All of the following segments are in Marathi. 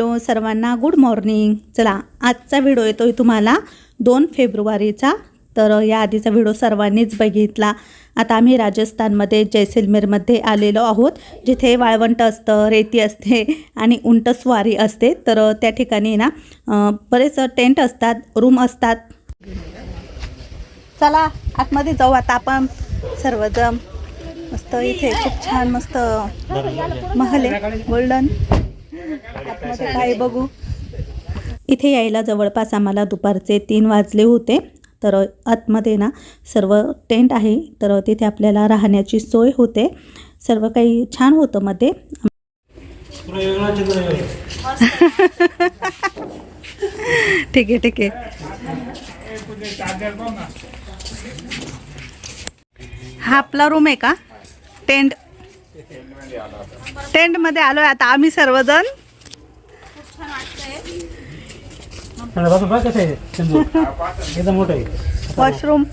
हॅलो सर्वांना गुड मॉर्निंग. चला आजचा व्हिडिओ येतोय तुम्हाला दोन फेब्रुवारीचा. तर या आधीचा व्हिडिओ सर्वांनीच बघितला. आता आम्ही राजस्थानमध्ये जैसलमेरमध्ये आलेलो आहोत जिथे वाळवंट असतं रेती असते आणि उंटस्वारी असते. तर त्या ठिकाणी ना बरेच टेंट असतात रूम असतात. चला आतमध्ये जाऊ. आता आपण सर्वजण मस्त इथे खूप छान मस्त महल आहे. गोल्डन. काय बघू. इथे यायला जवळपास आम्हाला दुपारचे तीन वाजले होते. तर आतमध्ये ना सर्व टेंट आहे. तर तिथे आपल्याला राहण्याची सोय होते. सर्व काही छान होतं मध्ये. ठीक आहे ठीक आहे. हा आपला रूम आहे का? टेंट टेंटमध्ये आलोय आता आम्ही सर्वजण बघा बघा कसं आहे चंदू एकदम मोठं. आहे. वॉशरूम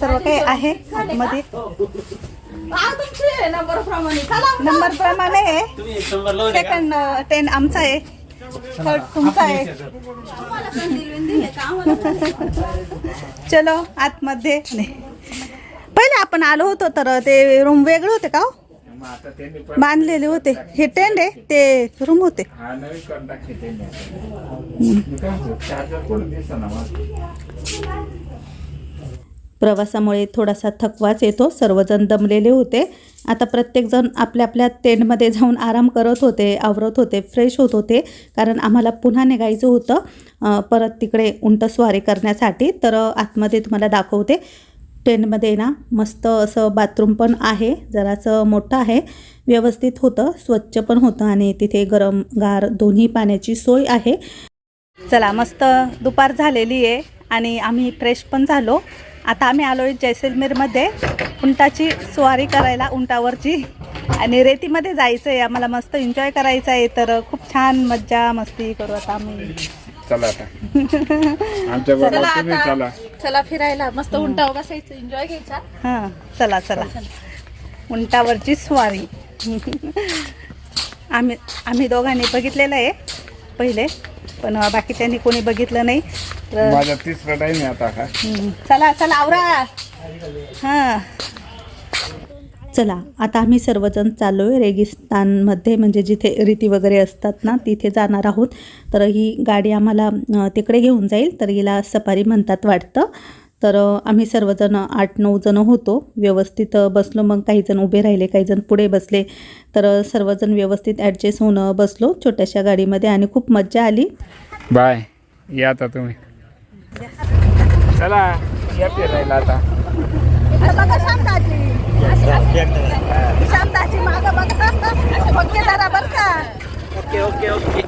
सर्व काही आहे आतमध्ये नंबर प्रमाणे आहे. सेकंड टेन आमचा आहे. थर्ड तुमचा आहे. चलो आतमध्ये. नाही. पहिले आपण आलो होतो तर ते रूम वेगळे होते का हो? बांधलेले होते. हे टेंट आहे ते रूम होते. हा नवीन कॉन्टॅक्ट घेते मी चार्जर कोण दिसना मला. प्रवासामुळे थोडासा थकवाच येतो. सर्वजण दमलेले होते. आता प्रत्येकजण आपल्या आपल्या टेंटमध्ये जाऊन आराम करत होते आवरत होते फ्रेश होत होते. कारण आम्हाला पुन्हा निघायचं होतं. अं, परत तिकडे उंटस्वारी करण्यासाठी. तर आतमध्ये तुम्हाला दाखवते. टेंटमध्ये ना मस्त असं बाथरूम पण आहे जरासं मोठं आहे व्यवस्थित होतं स्वच्छ पण होतं आणि तिथे गरम गार दोन्ही पाण्याची सोय आहे. चला मस्त दुपार झालेली आहे आणि आम्ही फ्रेश पण झालो. आता आम्ही आलो आहे जैसलमेरमध्ये. उंटाची स्वारी करायला उंटावरची. आणि रेतीमध्ये जायचं आहे आम्हाला मस्त एन्जॉय करायचं आहे तर खूप छान मज्जा मस्ती करू आता आम्ही. चला आता. आमच्या बरोबर तुम्ही चला. चला फिरायला. मस्त उंटावर बसायचं एन्जॉय घ्यायचा. हां चला चला. उंटावरची स्वारी. आम्ही आम्ही दोघांनी बघितलेलं आहे पहिले. पण बाकी त्यांनी कोणी बघितलं नाही. तर माझा तिसरा टाइम आहे आता हम्म. चला चला आवरा. हां. चला आता आम्ही सर्वजण चाललो आहे रेगिस्तानमध्ये म्हणजे जिथे रीती वगैरे असतात ना तिथे जाणार आहोत. तर ही गाडी आम्हाला तिकडे घेऊन जाईल. तर हिला सफारी म्हणतात वाटतं. तर आम्ही सर्वजण आठ नऊ जण होतो. व्यवस्थित बसलो. मग काही जण उभे राहिले काही जण पुढे बसले. तर सर्वजण व्यवस्थित ॲडजस्ट होऊन बसलो छोट्याशा गाडीमध्ये आणि खूप मज्जा आली. बाय. या आता तुम्ही. चला या फिरायला आता. बघा शांताची शांताची माग बघा असं बघते जरा बर का ओके ओके ओके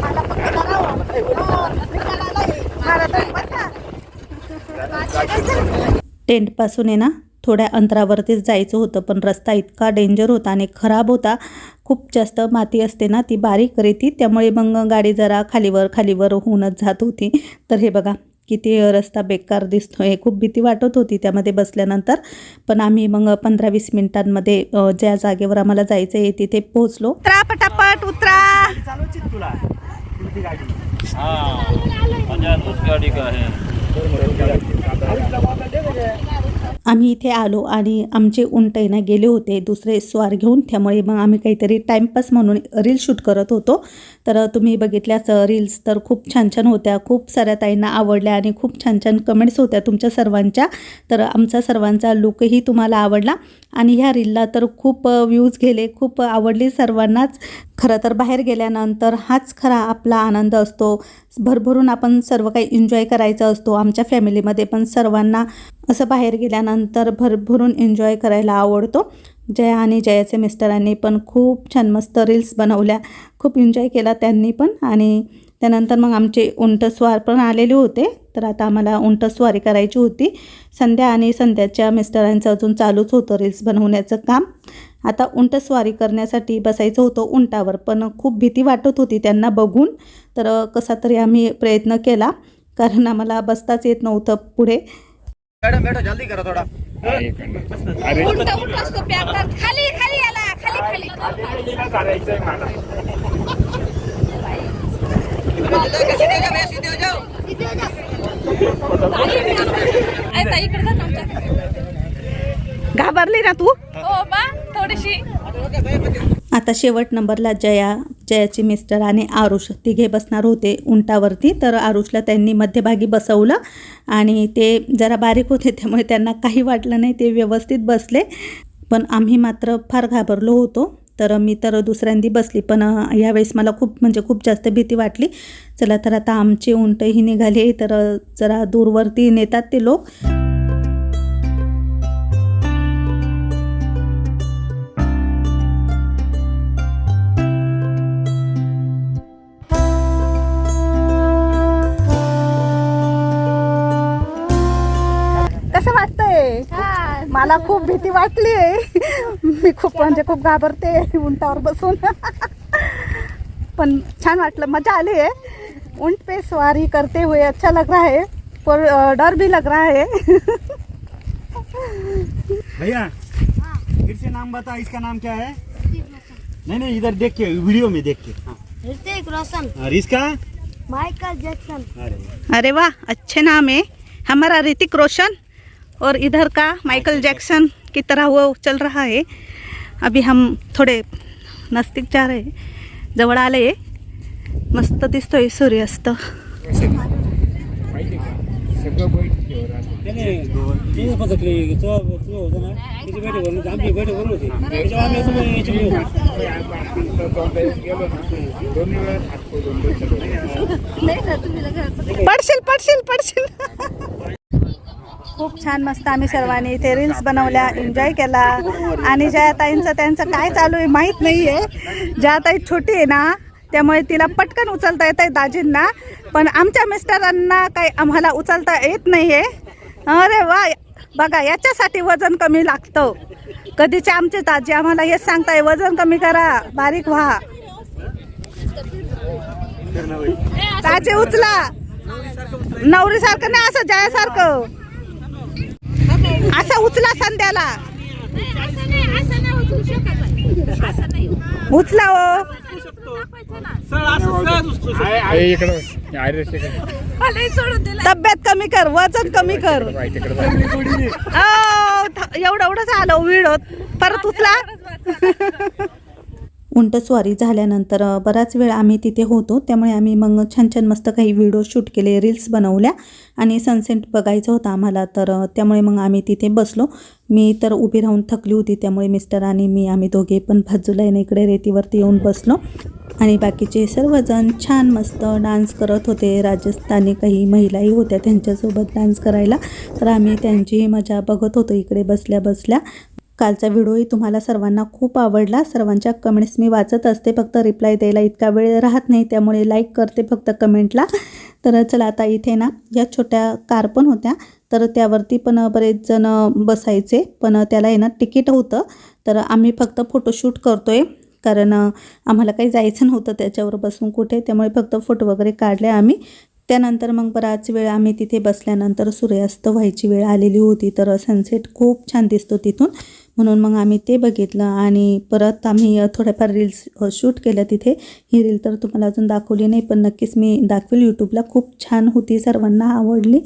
मला फक्त जरा हो. निकाल आलाय. मला तरी बसा. टेंटपासून आहे ना थोड्या अंतरावरतीच जायचं होतं पण रस्ता इतका डेंजर होता आणि खराब होता खूप जास्त माती असते ना ती बारीक रेती त्यामुळे मग गाडी जरा खालीवर खालीवर होऊनच जात होती तर हे बघा किती रस्ता बेकार दिसतोय खूप भीती वाटत होती त्यामध्ये बसल्यानंतर. पण आम्ही मग पंधरा वीस मिनिटांमध्ये ज्या जागेवर आम्हाला जायचं आहे तिथे पोहोचलो. उतरा पटापट उतरा. आम्ही इथे आलो आणि आमचे उंट आहे ना गेले होते दुसरे स्वार घेऊन. त्यामुळे मग आम्ही काहीतरी टाईमपास म्हणून रील शूट करत होतो. तर तुम्ही बघितल्याच रील्स तर खूप छान छान होत्या. खूप साऱ्या ताईंना आवडल्या आणि खूप छान छान कमेंट्स होत्या तुमच्या सर्वांच्या. तर आमचा सर्वांचा लुकही तुम्हाला आवडला. आणि ह्या रीलला तर खूप व्ह्यूज गेले. खूप आवडली सर्वांनाच. खरं तर बाहेर गेल्यानंतर हाच खरा आपला आनंद असतो. भरभरून आपण सर्व काही एन्जॉय करायचं असतो. आमच्या फॅमिलीमध्ये पण सर्वांना असं बाहेर गेल्यानंतर भरभरून एन्जॉय करायला आवडतो. जया आणि जयाचे मिस्टरांनी पण खूप छान मस्त रील्स बनवल्या. खूप एन्जॉय केला त्यांनी पण. आणि त्यानंतर मग आमचे उंटस्वार पण आलेले होते. तर आता आम्हाला उंटस्वारी करायची होती. संध्या आणि संध्याच्या मिस्टरांचं अजून चालूच होतं रील्स बनवण्याचं काम. आता उंटस्वारी करण्यासाठी बसायचं होतं उंटावर पण खूप भीती वाटत होती त्यांना बघून. तर कसा तरी आम्ही प्रयत्न केला. कारण आम्हाला बसताच येत नव्हतं पुढे. मॅडम मॅडम जल्दी करा थोडा. अरे. उलटा उलटा असतो खाली खाली आला खाली खाली. करायचंय मला. घाबरली ना तू? हो बा थोडीशी. आता शेवट नंबरला जया. जयाचे मिस्टर आणि आरुष तिघे बसणार होते उंटावरती. तर आरुषला त्यांनी मध्यभागी बसवलं आणि ते जरा बारीक होते त्यामुळे त्यांना काही वाटलं नाही ते व्यवस्थित बसले. पण आम्ही मात्र फार घाबरलो होतो. तर मी तर दुसऱ्यांदी बसली पण यावेळेस मला खूप म्हणजे खूप जास्त भीती वाटली. चला तर आता आमचे उंटही निघाले तर जरा दूरवरती नेतात ते लोक. मला खूप भीती वाटली मी खूप म्हणजे खूप घाबरते उंटावर बसून. पण छान वाटलं मज़ा आली है ऊँट पे सवारी करते हुए अच्छा लग रहा है पर डर भी लग रहा है. भैया फिर से नाम बता इसका नाम क्या है? नहीं नहीं इधर देख के वीडियो में देख के। हाँ। ऋतिक रोशन। और इसका? Michael Jackson. अरे अरे वाह अच्छे नाम है। हमारा ऋतिक रोशन। और इधर का माइकल जैक्सन की तरह वो चल रहा है। अभी हम थोडे नजदीक जा रहे हैं. जवळ आले मस्त दिसतोय सूर्यास्त. पडशील पडशील पडशील. खूप छान मस्त आम्ही सर्वांनी इथे रील्स बनवल्या एन्जॉय केला. आणि ज्या ताईंचं त्यांचं काय चालू आहे माहीत नाही आहे ज्या ताई छोटी आहे ना त्यामुळे तिला पटकन उचलता येत आहे दाजींना. पण आमच्या मिस्टरांना काही आम्हाला उचलता येत नाही आहे अरे वा! बघा याच्यासाठी वजन कमी लागतं. कधीचे आमचे दाजी आम्हाला हेच सांगताय वजन कमी करा बारीक व्हा. दाजी उचला. नवरीसारखं नाही असं जायासारखं. असं उचला संध्याला. उचला हो. तब्येत कमी कर वजन कमी कर. अहो, थ- एवढं एवढंच आलं विडोत परत उचला. उंटस्वारी झाल्यानंतर बराच वेळ आम्ही तिथे होतो. त्यामुळे आम्ही मग छान छान मस्त काही व्हिडिओ शूट केले रील्स बनवल्या आणि सनसेट बघायचं होतं आम्हाला. तर त्यामुळे मग आम्ही तिथे बसलो. मी तर उभी राहून थकली होती त्यामुळे मिस्टर आणि मी आम्ही दोघे पण बाजूला येणं इकडे रेतीवरती येऊन बसलो. आणि बाकीचे सर्वजण छान मस्त डान्स करत होते. राजस्थानी काही महिलाही होत्या त्यांच्यासोबत डान्स करायला. तर आम्ही त्यांचीही मजा बघत होतो इकडे बसल्या बसल्या. कालचा व्हिडिओही तुम्हाला सर्वांना खूप आवडला. सर्वांच्या कमेंट्स मी वाचत असते फक्त रिप्लाय द्यायला इतका वेळ राहत नाही त्यामुळे लाईक करते फक्त कमेंटला तर चला आता इथे ना या छोट्या कार पण होत्या. तर त्यावरती पण बरेच जण बसायचे पण त्याला आहे ना तिकीट होतं. तर आम्ही फक्त फोटोशूट करतोय कारण आम्हाला काही जायचं नव्हतं त्याच्यावर बसून कुठे त्यामुळे फक्त फोटो वगैरे काढले आम्ही. त्यानंतर मग बराच वेळ आम्ही तिथे बसल्यानंतर सूर्यास्त व्हायची वेळ आलेली होती तर सनसेट खूप छान दिसतो तिथून. म्हणून मग आम्ही ते बघितलं आणि परत आम्ही थोड्याफार रील्स शूट केल्या तिथे. ही रील तर तुम्हाला अजून दाखवली नाही पण नक्कीच मी दाखवेल यूट्यूबला खूप छान होती सर्वांना आवडली.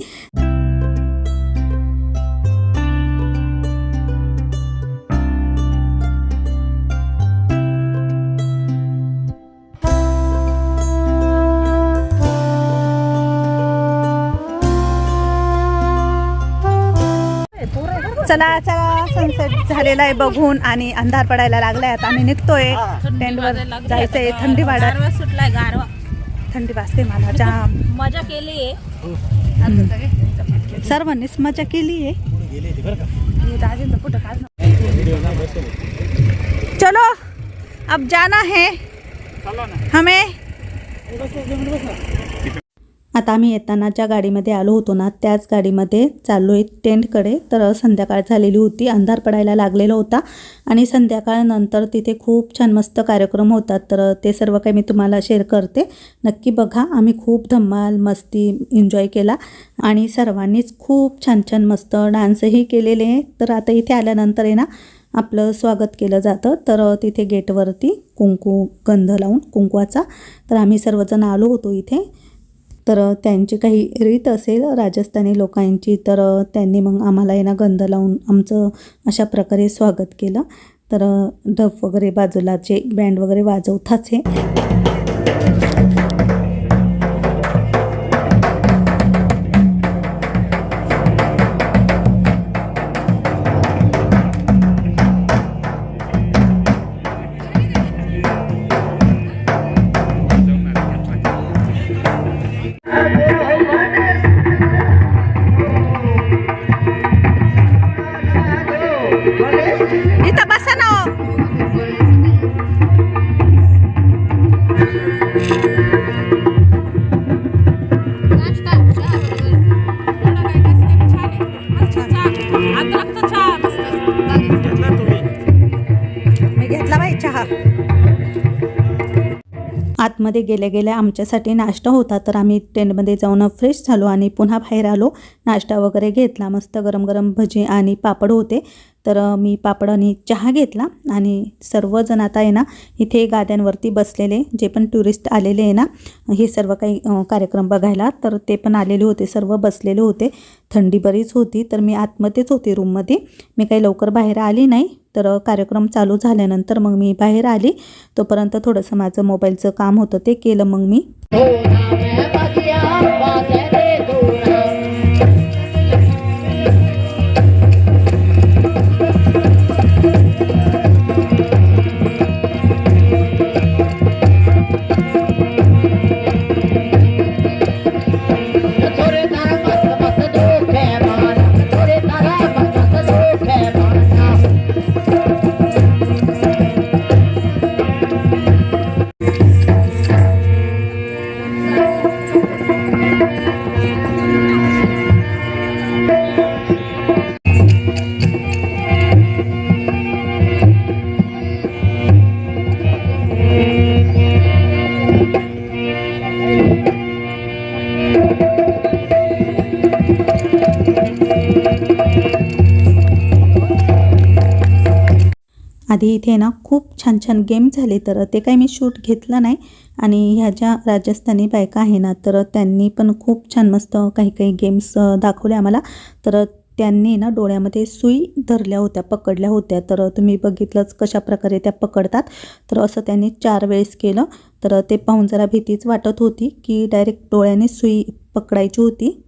चला चला. सनसेट झालेला आहे बघून आणि अंधार पडायला लागलाय. आता आम्ही निघतोय. टेंटवर जायचंय. थंडी वाढत गारवा सुटलाय गारवा. थंडी वाजते मला जाम. मजा केली आहे. सर्वांनीच मजा केली आहे. चलो अब जाना है. हमें आता आम्ही येताना ज्या गाडीमध्ये आलो होतो ना त्याच गाडीमध्ये चाललो आहे टेंटकडे. तर संध्याकाळ झालेली होती अंधार पडायला लागलेला होता आणि संध्याकाळनंतर तिथे खूप छान मस्त कार्यक्रम होतात. तर ते सर्व काही मी तुम्हाला शेअर करते. नक्की बघा आम्ही खूप धम्माल मस्ती एन्जॉय केला आणि सर्वांनीच खूप छान छान मस्त डान्सही केलेले. तर आता इथे आल्यानंतर आहे ना आपलं स्वागत केलं जातं. तर तिथे गेटवरती कुंकू गंध लावून कुंकवाचा. तर आम्ही सर्वजण आलो होतो इथे. तर त्यांची काही रीत असेल राजस्थानी लोकांची तर त्यांनी मग आम्हाला यांना गंध लावून आमचं अशा प्रकारे स्वागत केलं. तर ढफ डफ वगैरे बाजूलाचे बँड वगैरे वाजवताच हे. टेंटमध्ये गेल्या गेल्या आमच्यासाठी नाश्ता होता तर आम्ही टेंटमध्ये जाऊन फ्रेश झालो आणि पुन्हा बाहेर आलो. नाश्ता वगैरे घेतला मस्त गरम गरम भजी आणि पापड होते. तर मी पापड आणि चहा घेतला आणि सर्वजण आता आहे ना इथे गाद्यांवरती बसलेले जे पण टुरिस्ट आलेले आहे ना हे सर्व काही कार्यक्रम बघायला तर ते पण आलेले होते सर्व बसलेले होते. थंडी बरीच होती तर मी आतमध्येच होते रूममध्ये. मी काही लवकर बाहेर आली नाही. तर कार्यक्रम चालू झाल्यानंतर मग मी बाहेर आली. तोपर्यंत थोडंसं माझं मोबाईलचं काम होतं ते केलं मग मी. आधी इथे ना खूप छान छान गेम झाले तर ते काही मी शूट घेतलं नाही. आणि ह्या ज्या राजस्थानी बायका आहे ना तर त्यांनी पण खूप छान मस्त काही काही गेम्स दाखवले आम्हाला. तर त्यांनी ना डोळ्यामध्ये सुई धरल्या होत्या पकडल्या होत्या. तर तुम्ही बघितलंच कशा प्रकारे त्या पकडतात. तर असं त्यांनी चार वेळेस केलं. तर ते पाहून जरा भीतीच वाटत होती की डायरेक्ट डोळ्याने सुई पकडायची होती.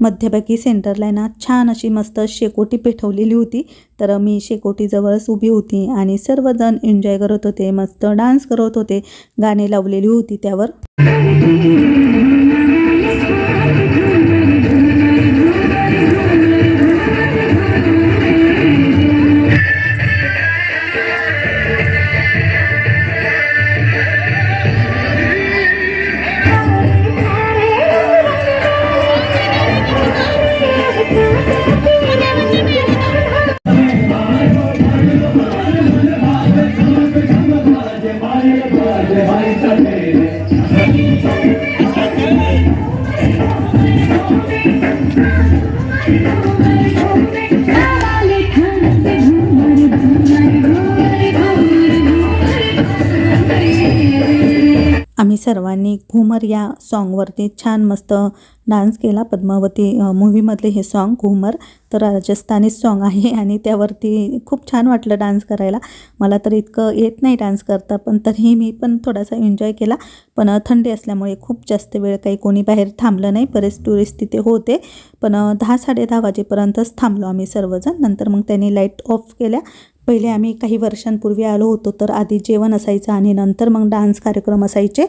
मध्यभागी सेंटरला आहे ना छान अशी मस्त शेकोटी पेटवलेली होती. तर मी शेकोटीजवळच उभी होती आणि सर्वजण एन्जॉय करत होते मस्त डान्स करत होते गाणे लावलेली होती त्यावर. सर्वांनी घुमर या सॉन्गवरती छान मस्त डान्स केला. पद्मावती मूवीमधले मूव्हीमधले हे सॉन्ग घुमर तर राजस्थानी सॉन्ग आहे आणि त्यावरती खूप छान वाटलं डान्स करायला. मला तर इतकं येत नाही डान्स करता पण तरीही मी पण थोडासा एन्जॉय केला. पण थंडी असल्यामुळे खूप जास्त वेळ काही कोणी बाहेर थांबलं नाही. बरेच टुरिस्ट तिथे होते. पण दहा साडे दहा वाजेपर्यंतच थांबलो आम्ही सर्वजण. नंतर मग त्यांनी लाइट ऑफ केल्या. पहिले आम्ही काही वर्षांपूर्वी आलो होतो तर आधी जेवण असायचं आणि नंतर मग डान्स कार्यक्रम असायचे.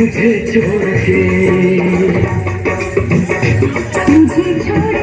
तुझे छोड़ के तुझे छोड़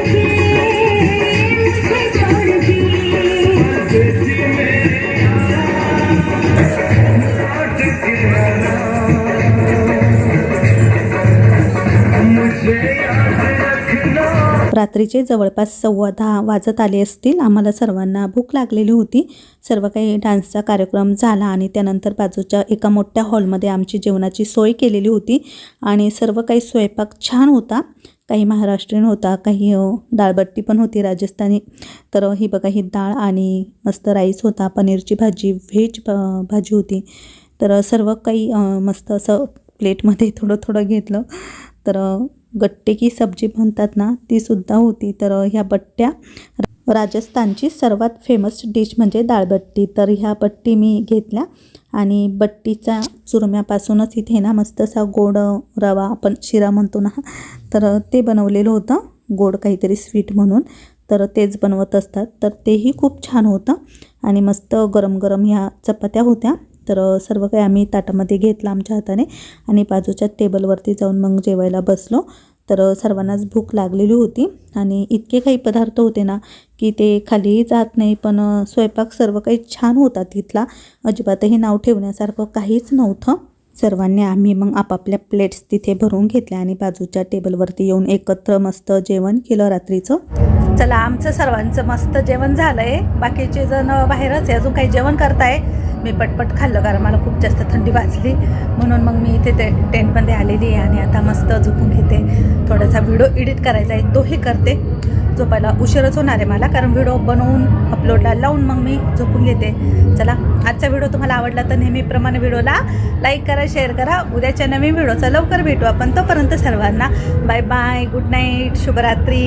रात्रीचे जवळपास सव्वा दहा वाजत आले असतील. आम्हाला सर्वांना भूक लागलेली होती. सर्व काही डान्सचा कार्यक्रम झाला आणि त्यानंतर बाजूच्या एका मोठ्या हॉलमध्ये आमची जेवणाची सोय केलेली होती आणि सर्व काही स्वयंपाक छान होता. काही महाराष्ट्रीयन होता काही डाळबट्टी पण होती राजस्थानी. तर ही बघा ही डाळ आणि मस्त राईस होता पनीरची भाजी व्हेज भाजी होती. तर सर्व काही मस्त असं प्लेटमध्ये थोडं थोडं घेतलं. तर गट्टे की सब्जी म्हणतात ना ती सुद्धा होती. तर ह्या बट्ट्या राजस्थानची सर्वात फेमस डिश म्हणजे डाळबट्टी तर ह्या बट्टी मी घेतल्या आणि बट्टीच्या चुरम्यापासूनच इथे ना मस्त असा गोड रवा आपण शिरा म्हणतो ना तर ते बनवलेलं होतं. गोड काहीतरी स्वीट म्हणून. तर तेच बनवत असतात. तर तेही खूप छान होतं. आणि मस्त गरम गरम ह्या चपात्या होत्या. तर सर्व काही आम्ही ताटामध्ये घेतलं आमच्या हाताने आणि बाजूच्या टेबलवरती जाऊन मग जेवायला बसलो. तर सर्वांनाच भूक लागलेली होती आणि इतके काही पदार्थ होते ना की ते खालीही जात नाही पण स्वयंपाक सर्व काही छान होता तिथला. अजिबातही नाव ठेवण्यासारखं काहीच नव्हतं. सर्वांनी आम्ही मग आपापल्या प्लेट्स तिथे भरून घेतल्या आणि बाजूच्या टेबलवरती येऊन एकत्र मस्त जेवण केलं रात्रीचं. चला आमचं सर्वांचं मस्त जेवण झालंय. बाकीचे जण बाहेरच आहे अजून काही जेवण करताय. मी पटपट खाल्लं कारण मला खूप जास्त थंडी वाजली. म्हणून मग मी इथे ते टेंटमध्ये आलेली आहे आणि आता मस्त झोपून घेते. थोडासा व्हिडिओ एडिट करायचा आहे तोही करते. झोपायला उशीरच होणार आहे मला कारण व्हिडिओ बनवून अपलोडला लावून मग मी झोपून घेते. चला आजचा व्हिडिओ तुम्हाला आवडला तर नेहमीप्रमाणे व्हिडिओला लाईक करा शेअर करा. उद्याच्या नवीन व्हिडिओचा लवकर भेटू आपण तोपर्यंत सर्वांना बाय बाय गुड नाईट शुभरात्री.